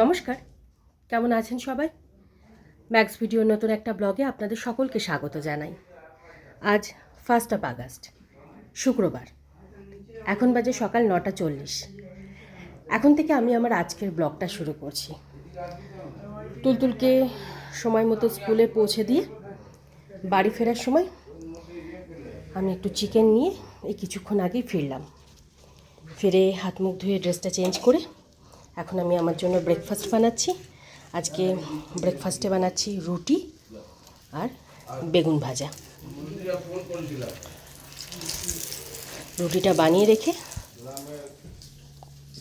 নমস্কার। কেমন আছেন সবাই? ম্যাক্স ভিডিওর নতুন একটা ব্লগে আপনাদের সকলকে স্বাগত জানাই। আজ ফার্স্ট অফ আগস্ট শুক্রবার। এখন বাজে সকাল নটা চল্লিশ। এখন থেকে আমি আমার আজকের ব্লগটা শুরু করছি। তুলতুলকে সময় মতো স্কুলে পৌঁছে দিয়ে বাড়ি ফেরার সময় আমি একটু চিকেন নিয়ে এই কিছুক্ষণ আগেই ফিরলাম। ফিরে হাত মুখ ধুয়ে ড্রেসটা চেঞ্জ করে এখন আমি আমার জন্য ব্রেকফাস্ট বানাচ্ছি। আজকে ব্রেকফাস্টে বানাচ্ছি রুটি আর বেগুন ভাজা। রুটিটা বানিয়ে রেখে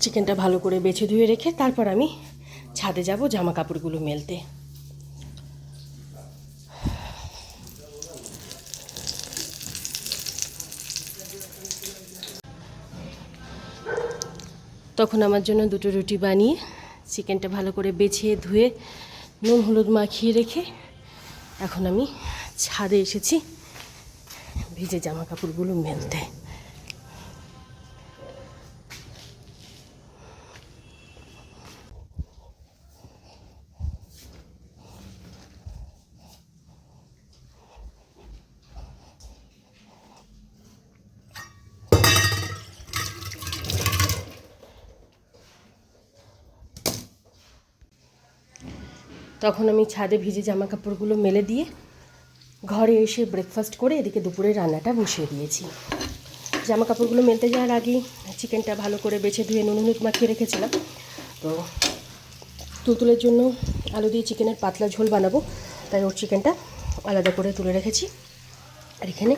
চিকেনটা ভালো করে বেছে ধুয়ে রেখে, তারপর আমি ছাদে যাব জামা কাপড়গুলো মেলতে। তখন আমার জন্য দুটো রুটি বানিয়ে চিকেনটা ভালো করে বেছে ধুয়ে নুন হলুদ মাখিয়ে রেখে এখন আমি ছাদে এসেছি ভিজে জামা কাপড়গুলো মেলতে। তখন আমি ছাদে ভিজে জামা কাপড়গুলো মেলে দিয়ে ঘরে এসে ব্রেকফাস্ট করে এদিকে দুপুরে রান্নাটা বসিয়ে দিয়েছি। জামা কাপড়গুলো মেলতে যাওয়ার আগেই চিকেনটা ভালো করে বেছে ধুয়ে নুন, হলুদ মাখিয়ে রেখেছিলাম। তো তুলতুলের জন্য আলু দিয়ে চিকেনের পাতলা ঝোল বানাবো, তাই ওর চিকেনটা আলাদা করে তুলে রেখেছি। আর এখানে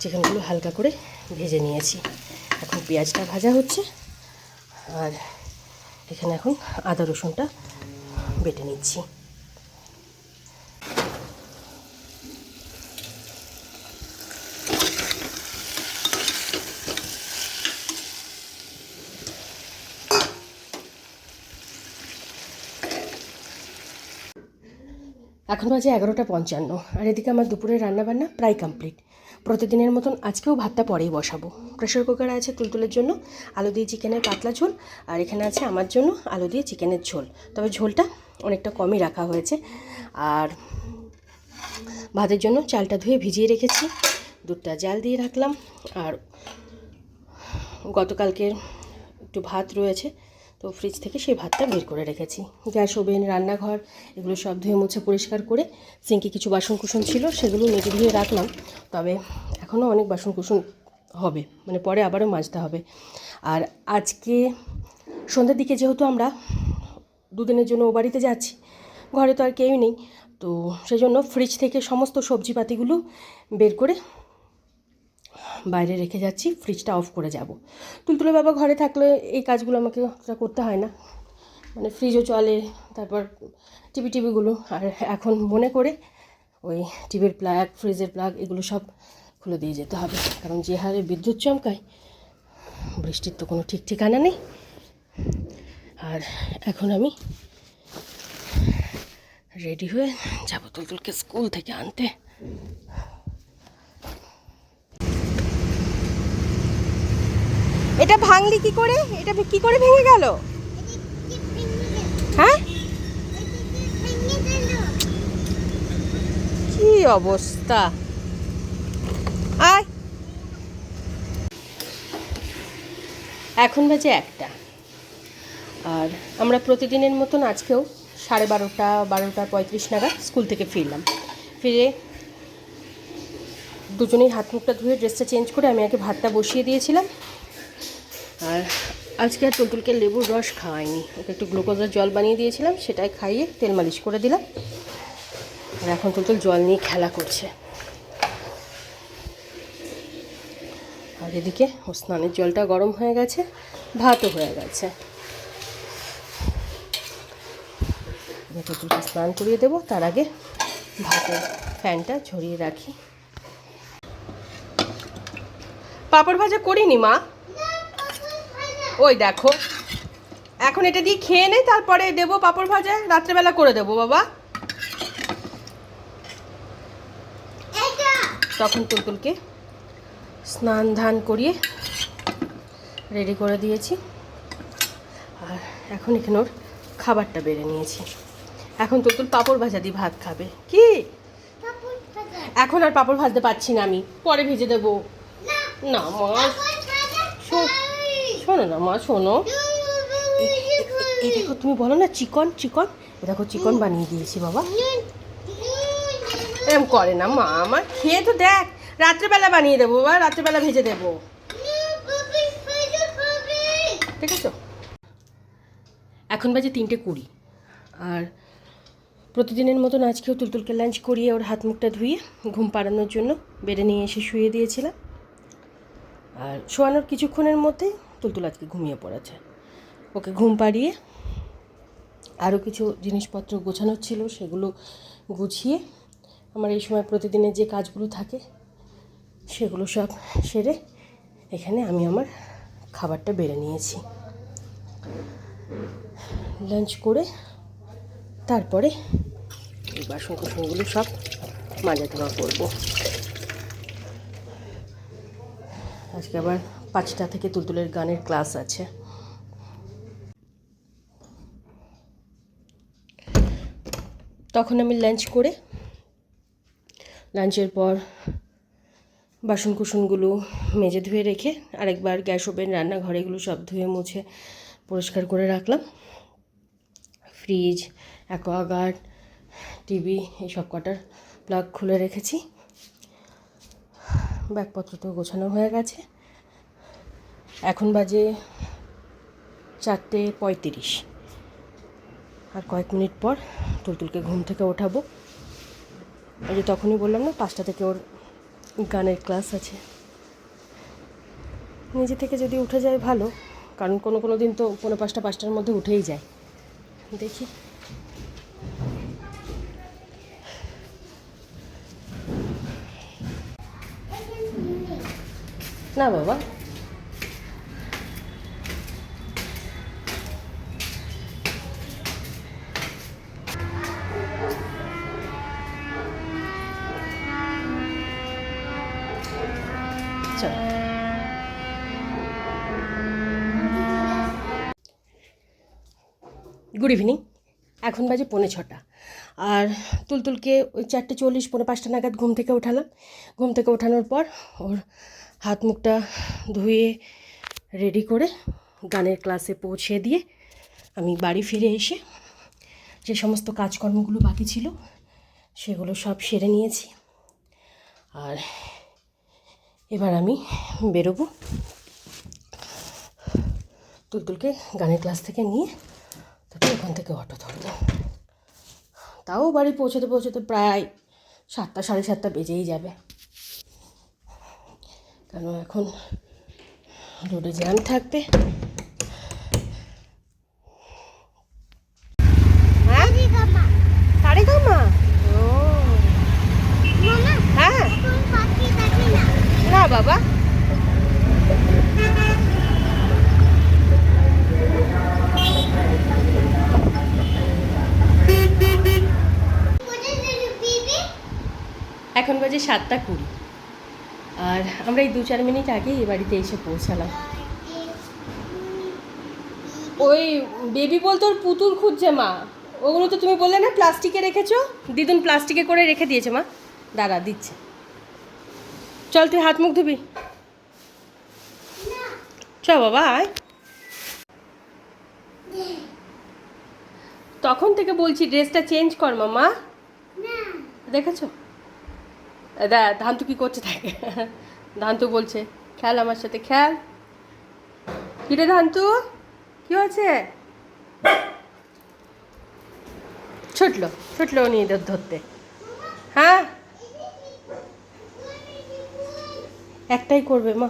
চিকেনগুলো হালকা করে ভেজে নিয়েছি। এখন পেঁয়াজটা ভাজা হচ্ছে, আর এখানে এখন আদা রসুনটা বেটে নিচ্ছি। এখন বাজে এগারোটা পঞ্চান্ন, আর এদিকে আমার দুপুরের রান্নাবান্না প্রায় কমপ্লিট প্রতিদিনের মতন আজকেও ভাতটা পরেই বসাবো। প্রেশার কুকারে আছে তুলতুলের জন্য, আলু দিয়ে চিকেনের পাতলা ঝোল, আর এখানে আছে আমার জন্য আলু দিয়ে চিকেনের ঝোল। তবে ঝোলটা অনেকটা কমই রাখা হয়েছে। আর ভাতের জন্য চালটা ধুয়ে ভিজিয়ে রেখেছি, দুধটা জাল দিয়ে রাখলাম। আর গতকালকের একটু ভাত রয়েছে তো ফ্রিজ থেকে সেই ভাতটা বের করে রেখেছি। গ্যাস ওভেন, রান্নাঘর, এগুলো সব ধুয়ে মুছে পরিষ্কার করে সিঙ্কে কিছু বাসন কুসন ছিল, সেগুলো মেজে ধুয়ে রাখলাম। তবে এখনও অনেক বাসন কুসন হবে মানে পরে আবারও মাজতে হবে। আর আজকে সন্ধ্যের দিকে যেহেতু আমরা দুদিনের জন্য ও বাড়িতে যাচ্ছি, ঘরে তো আর কেউই নেই, তো সেই জন্য ফ্রিজ থেকে সমস্ত সবজিপাতিগুলো বের করে বাইরে রেখে যাচ্ছি ফ্রিজটা অফ করে যাব। তুলতুলে বাবা ঘরে থাকলে এই কাজগুলো আমাকে করতে হয় না। মানে ফ্রিজও চলে, তারপর টিভি টিভিগুলো, আর এখন মনে করে ওই টিভির প্লাগ ফ্রিজের প্লাগ এগুলো সব খুলে দিয়ে যেতে হবে। কারণ যে হারে বিদ্যুৎ চমকায়, বৃষ্টির তো কোনো ঠিক ঠিকানা নেই। আর এখন আমি রেডি হয়ে যাব তুলতুলকে স্কুল থেকে আনতে। এটা ভাঙলি কি করে? এটা কি করে ভেঙে গেল? হ্যাঁ? কি অবস্থা? আয়। এখন বাজে একটা। আর আমরা প্রতিদিনের মতন আজকেও সাড়ে বারোটা বারোটা পঁয়ত্রিশ নাগাদ স্কুল থেকে ফিরলাম। ফিরে দুজনেই হাত মুখটা ধুয়ে ড্রেসটা চেঞ্জ করে আমি আগে ভাতটা বসিয়ে দিয়েছিলাম। আর আজকে আর টুলটুলকে লেবুর রস খাওয়াইনি। ওকে একটু গ্লুকোজের জল বানিয়ে দিয়েছিলাম, সেটাই খাইয়ে তেল মালিশ করে দিলাম। আর এখন টুলটুল জল নিয়ে খেলা করছে। আর এদিকে ও স্নানের জলটা গরম হয়ে গেছে, ভাতও হয়ে গেছে। টুটুলকে স্নান করিয়ে দেবো, তার আগে ভাতের ফ্যানটা ঝরিয়ে রাখি। পাঁপড় ভাজা করিনি মা। ওই দেখো। এখন এটা দিয়ে খেয়ে নে তারপরে দেবো পাঁপড় ভাজা রাত্রেবেলা করে দেবো বাবা। তখন তুলতুলকে স্নান ধান করিয়ে রেডি করে দিয়েছি। আর এখন এখানে ওর খাবারটা বেড়ে নিয়েছি। এখন তুলতুল পাঁপড় ভাজা দিয়ে ভাত খাবে। কি? এখন আর পাঁপড় ভাজতে পারছি না আমি। পরে ভেজে দেবো। না মা। শোনো না মা, শোনো। দেখো, তুমি বলো না চিকন চিকন? দেখো, চিকন বানিয়ে দিয়েছি, বাবা। এরম করে না মা, আমার খেয়ে তো দেখ। রাত্রেবেলা বানিয়ে দেবো বা রাত্রেবেলা ভেজে দেবো। ঠিক আছে? এখন বাজে তিনটে কুড়ি। আর প্রতিদিনের মতন আজকেও তুলতুলকে লাঞ্চ করিয়ে ওর হাত মুখটা ধুয়ে ঘুম পাড়ানোর জন্য বেডে নিয়ে এসে শুয়ে দিয়েছিলাম। আর শোয়ানোর কিছুক্ষণের মধ্যেই তুলতুল আজকে ঘুমিয়ে পড়েছে। ওকে ঘুম পাড়িয়ে আরও কিছু জিনিসপত্র গোছানোর ছিল, সেগুলো গুছিয়ে আমার এই সময় প্রতিদিনের যে কাজগুলো থাকে, সেগুলো সব সেরে এখানে আমি আমার খাবারটা বেড়ে নিয়েছি। লাঞ্চ করে তারপরে এই বাসন কুসনগুলো সব মাজা ধোয়া করব। আজকে আবার পাঁচটা থেকে তুলতুলের গানের ক্লাস আছে। তখন আমি লাঞ্চ করে, লাঞ্চের পর বাসন কুসনগুলো মেজে ধুয়ে রেখে আরেকবার গ্যাস ওভেন, রান্নাঘর এগুলো সব ধুয়ে মুছে পরিষ্কার করে রাখলাম। ফ্রিজ অ্যাকোয়াগার্ড টিভি এইসব কটার প্লাগ খুলে রেখেছি। ব্যাগপত্র তো গোছানো হয়ে গেছে। এখন বাজে চারটে পঁয়ত্রিশ। আর কয়েক মিনিট পর তুলতুলকে ঘুম থেকে ওঠাবো। ওই যে তখনই বললাম না, পাঁচটা থেকে ওর গানের ক্লাস আছে। নিজে থেকে যদি উঠে যায় ভালো, কারণ কোনো কোনো দিন তো পৌনে পাঁচটা, পাঁচটার মধ্যে উঠেই যায়। দেখি। না বাবা। চলো গুড ইভিনিং এখন বাজে পৌনে ছটা। আর তুলতুলকে ওই চারটে চল্লিশ, পৌনে পাঁচটা নাগাদ ঘুম থেকে ওঠালাম। ঘুম থেকে ওঠানোর পর ওর হাত মুখটা ধুয়ে রেডি করে গানের ক্লাসে পৌঁছে দিয়ে আমি বাড়ি ফিরে এসে যে সমস্ত কাজকর্মগুলো বাকি ছিল, সেগুলো সব সেরে নিয়েছি। আর এবার আমি বেরোবো। তুলতুলকে গানের ক্লাস থেকে নিয়ে তারপর ওখান থেকে অটো ধরবো। তাও বাড়ি পৌঁছতে পৌঁছতে প্রায় সাতটা, সাড়ে সাতটা বেজেই যাবে। কেন এখন রোডে জ্যাম থাকবে হ্যাঁ সাড়ে কামা ও হ্যাঁ না বাবা এখন বাজে সাতটা কুড়ি। আর আমরা এই দু চার মিনিট আগেই এই বাড়িতে এসে পৌঁছালাম। ওই বেবি বলতে ওর পুতুল খুঁজছে মা। ওগুলো তো তুমি বললে না প্লাস্টিকে রেখেছো? দিদুন প্লাস্টিকে করে রেখে দিয়েছে মা। দাঁড়া দিচ্ছে। চল তুই হাত মুখ ধুবি। চ বাবা আয়। তখন থেকে বলছি ড্রেসটা চেঞ্জ কর মামা। দেখেছ? ধান্তু কি করছে থাকে ধান্তু বলছে, খেল আমার সাথে, খেল। কিরে ধান্তু, কি হয়েছে? ছুটলো ছুটলো উনি এদের ধরতে। হ্যাঁ? একটাই করবে, মা।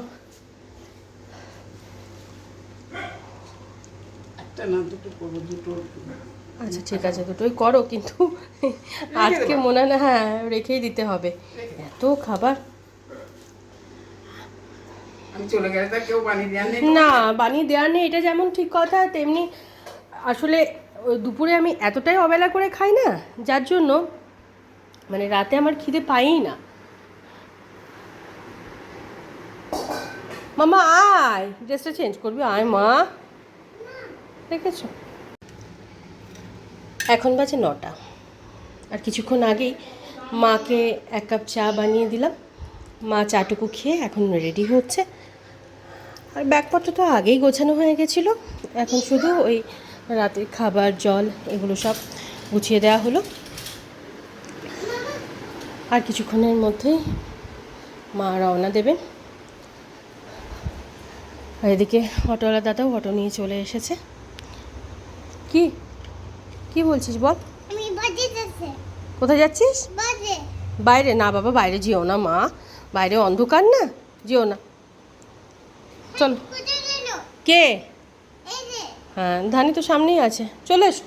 একটা না, দুটো করব, দুটো। আচ্ছা ঠিক আছে দুটোই করো কিন্তু আজকে মনে হয় না হ্যাঁ রেখেই দিতে হবে। এত খাবার। না বানিয়ে দেওয়ার নেই এটা যেমন ঠিক কথা তেমনি আসলে দুপুরে আমি এতটাই অবেলা করে খাই না যার জন্য মানে রাতে আমার খিদে পাই না। মামা আয় ড্রেসটা চেঞ্জ করবি? আয় মা। দেখেছ? এখন বাজে নটা। আর কিছুক্ষণ আগেই মাকে এক কাপ চা বানিয়ে দিলাম। মা চাটুকু খেয়ে এখন রেডি হচ্ছে। আর ব্যাগপত্র তো আগেই গোছানো হয়ে গেছিল। এখন শুধু ওই রাতের খাবার, জল এগুলো সব গুছিয়ে দেওয়া হলো। আর কিছুক্ষণের মধ্যেই মা রওনা দেবেন। আর এদিকে অটোওয়ালা দাদাও অটো নিয়ে চলে এসেছে। কি? কি বলছিস বল? কোথায় যাচ্ছিস? বাইরে। না বাবা বাইরে যেও না মা। বাইরে অন্ধকার না? যেও না। চল। কে? হ্যাঁ ধানি তো সামনেই আছে। চলে এসো।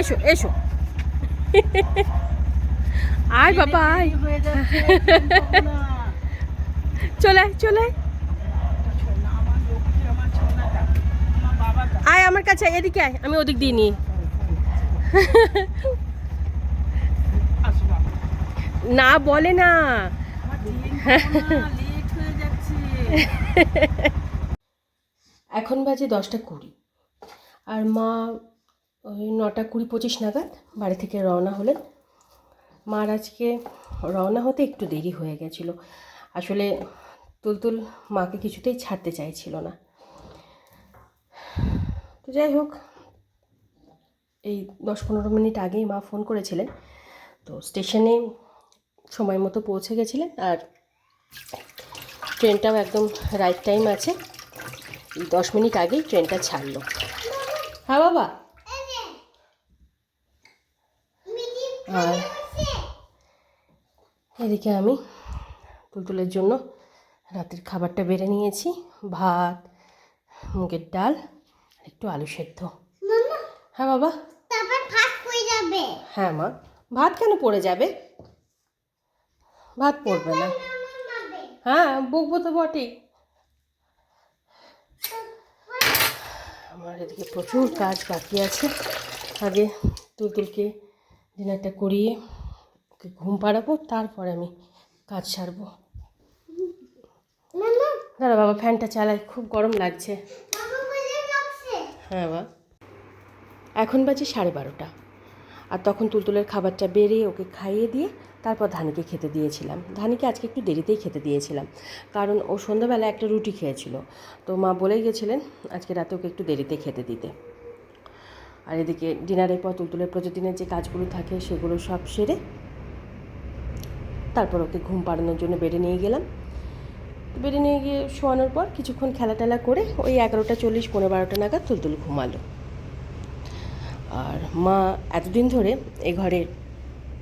এসো এসো। আয় বাবা আয়। চলে চলে। আয় আমার কাছে, এদিকে আয়, আমি ওদিক দিয়ে নিই। না বলে না। এখন বাজে দশটা কুড়ি। আর মা ওই নটা কুড়ি পঁচিশ নাগাদ বাড়ি থেকে রওনা হলেন। মার আজকে রওনা হতে একটু দেরি হয়ে গেছিল। আসলে তুলতুল মাকে কিছুতেই ছাড়তে চাইছিল না। তো যাই হোক এই দশ পনেরো মিনিট আগেই মা ফোন করেছিলেন। তো স্টেশনে সময় মতো পৌঁছে গেছিলেন আর ট্রেনটাও একদম রাইট টাইম আছে। এই দশ মিনিট আগেই ট্রেনটা ছাড়লো। হ্যাঁ বাবা? আর এদিকে আমি তুলতুলের জন্য রাতের খাবারটা বেড়ে নিয়েছি। ভাত মুগের ডাল আর একটু আলু সেদ্ধ। হ্যাঁ বাবা? হয়ে যাবে। হ্যাঁ মা। ভাত কেন পড়ে যাবে? ভাত পড়বে না। হ্যাঁ বকবো তো বটেই আমার এদিকে প্রচুর কাজ বাকি আছে। আগে তুলতুলকে ডিনারটা করিয়ে ওকে ঘুম পাড়াবো তারপরে আমি কাজ সারবো। দাঁড়া বাবা ফ্যানটা চালাই খুব গরম লাগছে। বলে হ্যাঁ বা এখন বাজে সাড়ে বারোটা। আর তখন তুলতুলের খাবারটা বেড়ে ওকে খাইয়ে দিয়ে তারপর ধানিকে খেতে দিয়েছিলাম। ধানিকে আজকে একটু দেরিতেই খেতে দিয়েছিলাম। কারণ ও সন্ধ্যাবেলা একটা রুটি খেয়েছিল। তো মা বলেই গেছিলেন আজকে রাতে ওকে একটু দেরিতে খেতে দিতে। আর এদিকে ডিনারের পর তুলতুলের প্রতিদিনের যে কাজগুলো থাকে সেগুলো সব সেরে তারপর ওকে ঘুম পাড়ানোর জন্য বেডে নিয়ে গেলাম। বেডে নিয়ে গিয়ে শোয়ানোর পর কিছুক্ষণ খেলা টেলা করে ওই এগারোটা চল্লিশ, পনেরো, বারোটা নাগাদ তুলতুল ঘুমালো। আর মা এতদিন ধরে এ ঘরে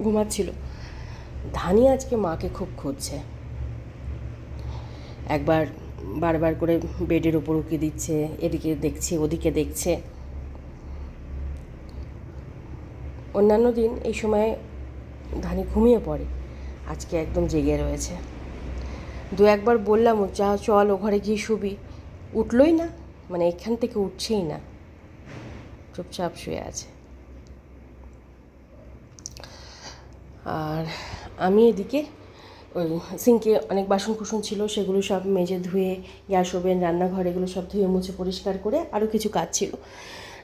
ঘুমাচ্ছিল। ধানি আজকে মাকে খুব খুঁজছে। একবার বারবার করে বেডের উপর উকি দিচ্ছে, এদিকে দেখছে, ওদিকে দেখছে। অন্যান্য দিন এই সময় ধানি ঘুমিয়ে পড়ে। আজকে একদম জেগে রয়েছে। দু একবার বললাম ও যা চল, ও ঘরে গিয়ে শুবি। উঠলই না মানে এখান থেকে উঠছেই না। চুপচাপ শুয়ে আছে। আর আমি এদিকে ওই সিঙ্কে অনেক বাসন কুসন ছিল, সেগুলো সব মেজে ধুয়ে, গ্যাস ওভেন, রান্নাঘর, এগুলো সব ধুয়ে মুছে পরিষ্কার করে আরও কিছু কাজ ছিল,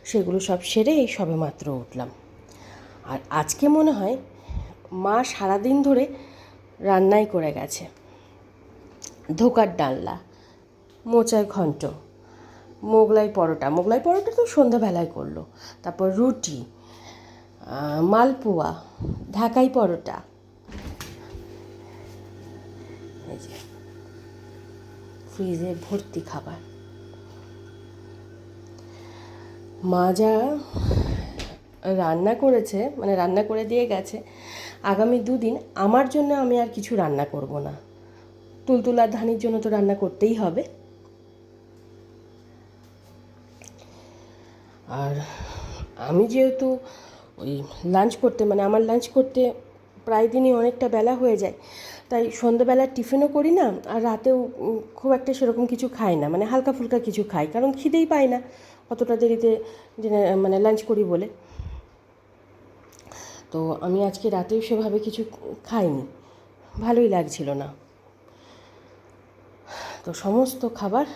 সেগুলো সব সেরে এই সবে মাত্র উঠলাম। আর আজকে মনে হয় মা সারাদিন ধরে রান্নাই করে গেছে। ধোকার ডালনা। মোচায় ঘন্ট মোগলাই পরোটা। মোগলাই পরোটা তো সন্ধ্যাবেলায় করল। তারপর রুটি মালপোয়া, ঢাকাই পরোটা। ফ্রিজে ভর্তি খাবার। মা যা রান্না করেছে মানে রান্না করে দিয়ে গেছে, আগামী দুদিন আমার জন্য আমি আর কিছু রান্না করব না। তুলতুল আর ধানির জন্য তো রান্না করতেই হবে। আর আমি যেহেতু ওই লাঞ্চ করতে মানে আমার লাঞ্চ করতে প্রায় দিনই অনেকটা বেলা হয়ে যায়, তাই সন্ধ্যাবেলা টিফিনও করি না, আর রাতেও খুব একটা সেরকম কিছু খাই না মানে হালকা ফুলকা কিছু খাই, কারণ খিদেই পাই না, অতটা দেরিতে মানে লাঞ্চ করি বলে। তো আমি আজকে রাতেও সেভাবে কিছু খাইনি, ভালোই লাগছিল না। তো সমস্ত খাবার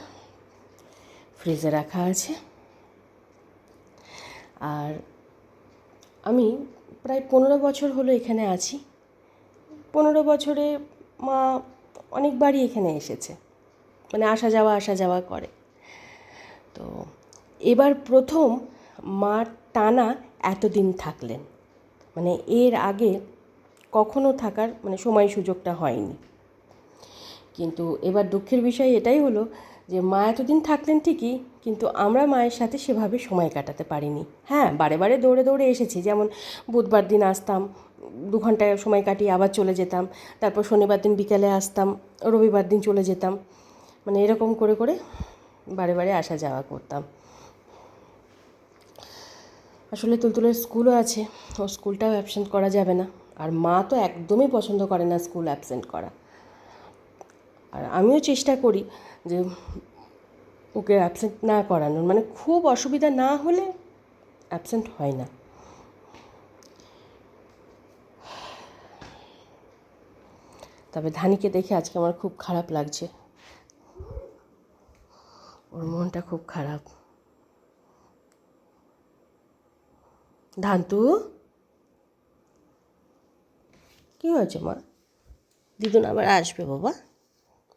ফ্রিজে রাখা আছে। আর আমি প্রায় পনেরো বছর হলো এখানে আছি। পনেরো বছরে মা অনেকবারই এখানে এসেছে। মানে আসা যাওয়া আসা যাওয়া করে। তো এবার প্রথম মা টানা এতদিন থাকলেন। মানে এর আগে কখনো থাকার মানে সময় সুযোগটা হয়নি। কিন্তু এবার দুঃখের বিষয় এটাই হলো যে মা এতদিন থাকলেন ঠিকই, কিন্তু আমরা মায়ের সাথে সেভাবে সময় কাটাতে পারিনি। হ্যাঁ বারে বারে দৌড়ে দৌড়ে এসেছি, যেমন বুধবার দিন আসতাম, দু ঘণ্টা সময় কাটিয়ে আবার চলে যেতাম, তারপর শনিবার দিন বিকেলে আসতাম, রবিবার দিন চলে যেতাম মানে এরকম করে করে বারে বারে আসা যাওয়া করতাম। আসলে তুলতুলের স্কুলও আছে, ও স্কুলটাও অ্যাবসেন্ট করা যাবে না, আর মা তো একদমই পছন্দ করে না স্কুল অ্যাবসেন্ট করা। আর আমিও চেষ্টা করি যে ওকে অ্যাবসেন্ট না করানোর। মানে খুব অসুবিধা না হলে অ্যাবসেন্ট হয় না। তবে ধানিকে দেখে আজকে আমার খুব খারাপ লাগছে। ওর মনটা খুব খারাপ। ধান্তু? কি হয়েছে মা? দিদুন আবার আসবে বাবা।